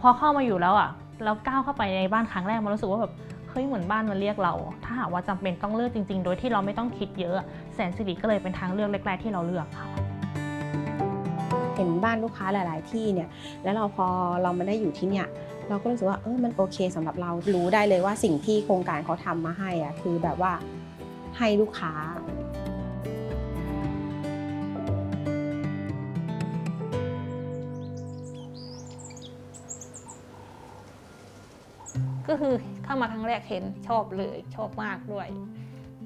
พอเข้ามาอยู่แล้วอะแล้วก้าวเข้าไปในบ้านครั้งแรกมันรู้สึกว่าแบบเฮ้ยเหมือนบ้านมันเรียกเรา ถ้าหากว่าจำเป็นต้องเลือกจริง ๆ โดยที่เราไม่ต้องคิดเยอะ แสนสิริก็เลยเป็นทางเลือกแรกๆที่เราเลือกค่ะเห็นบ้านลูกค้าหลาย ๆ ที่เนี่ย แล้วเราพอเรามาได้อยู่ที่เนี่ย เราก็รู้สึกว่าเออมันโอเคสำหรับเรารู้ได้เลยว่าสิ่งที่โครงการเขาทำมาให้อะคือแบบว่าให้ลูกค้า ก็คือเข้ามาครั้งแรกเห็นชอบเลยชอบมากด้วย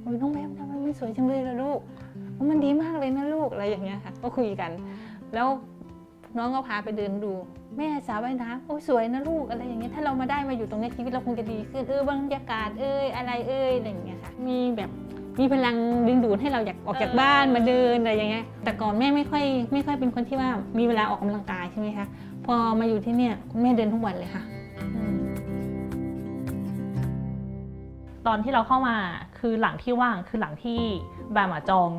โอ้ยน้องแบมทำไมมันสวยจังเลยล่ะลูกโอ้มันดีมากเลยนะลูกอะไรอย่างเงี้ยค่ะ ก็คุยกัน แล้วน้องก็พาไปเดินดู แม่สาวว่ายน้ำโอ้ยสวยนะลูกอะไรอย่างเงี้ยถ้าเรามาได้มาอยู่ตรงนี้ชีวิตเราคงจะดีขึ้นเออบรรยากาศเอ้ยอะไรเอ้ยอะไรอย่างเงี้ยค่ะมีแบบมีพลังดึงดูดให้เราอยากออกจากบ้านมาเดินอะไรอย่างเงี้ยแต่ก่อนแม่ไม่ค่อยไม่ค่อยเป็นคนที่ว่ามีเวลาออกกำลังกายใช่ไหมคะพอมาอยู่ที่เนี่ยคุณแม่เดินทุกวันเลยค่ะ ตอนที่เราเข้ามาคือหลังที่ว่างคือหลังที่แบมอะจอง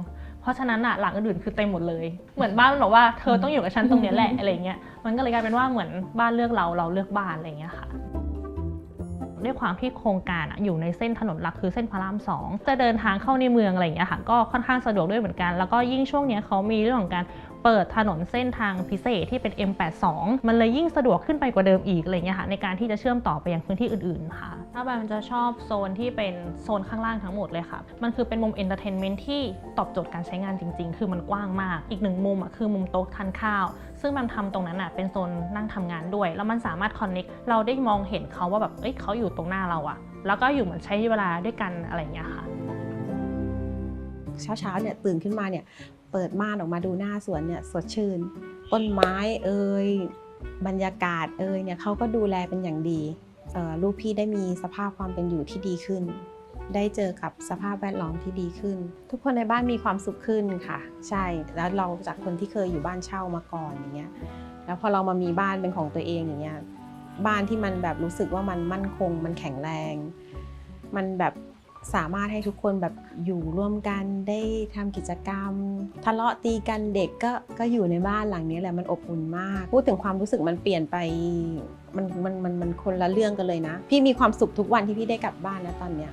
เพราะฉะนั้นอะหลังอื่นๆคือเต็มหมดเลย เหมือนบ้านมันบอกว่าเธอต้องอยู่กับฉันตรงเนี้ยแหละอะไรเงี้ยมันก็เลยกลายเป็นว่าเหมือนบ้านเลือกเราเราเลือกบ้านอะไรเงี้ยค่ะ ด้วยความที่โครงการอยู่ในเส้นถนนหลักคือเส้นพระรามสองจะเดินทางเข้าในเมืองอะไรอย่างเงี้ยค่ะก็ค่อนข้างสะดวกด้วยเหมือนกัน แล้วก็ยิ่งช่วงนี้เขามีเรื่องของการเปิดถนนเส้นทางพิเศษที่เป็น M82 มันเลยยิ่งสะดวกขึ้นไปกว่าเดิมอีกอะไรเงี้ยค่ะในการที่จะเชื่อมต่อไปยังพื้นที่อื่นๆค่ะ ถ้าแบบมันจะชอบโซนที่เป็นโซนข้างล่างทั้งหมดเลยค่ะ มันคือเป็นมุมเอนเตอร์เทนเมนต์ที่ตอบโจทย์การใช้งานจริง ๆ คือมันกว้างมาก อีกหนึ่งมุมอะคือมุมโต๊ะทานข้าว ซึ่งแบมทำตรงนั้นอะเป็นโซนนั่งทำงานด้วย แล้วมันสามารถคอนเน็กเราได้มองเห็นเขาว่าแบบเอ้ยเขาอยู่ตรงหน้าเราอะ แล้วก็อยู่เหมือนใช้เวลาด้วยกันอะไรอย่างเงี้ยค่ะเช้าๆเนี่ยตื่นขึ้นมาเนี่ยเปิดม่านออกมาดูหน้าสวนเนี่ยสดชื่น ต้นไม้เอ่ยบรรยากาศเอ่ยเนี่ยเขาก็ดูแลเป็นอย่างดีลูกพี่ได้มีสภาพความเป็นอยู่ที่ดีขึ้น ได้เจอกับสภาพแวดล้อมที่ดีขึ้น ทุกคนในบ้านมีความสุขขึ้นค่ะ ใช่แล้วเราจากคนที่เคยอยู่บ้านเช่ามาก่อนอย่างเงี้ยแล้วพอเรามามีบ้านเป็นของตัวเองอย่างเงี้ยบ้านที่มันแบบรู้สึกว่ามันมั่นคง มันแข็งแรง มันแบบสามารถให้ทุกคนแบบอยู่ร่วมกันได้ทำกิจกรรม ทะเลาะตีกันเด็กก็ก็อยู่ในบ้านหลังนี้แหละมันอบอุ่นมากพูดถึงความรู้สึกมันเปลี่ยนไปมันมันมันมันคนละเรื่องกันเลยนะ พี่มีความสุขทุกวันที่พี่ได้กลับบ้านนะตอนเนี้ย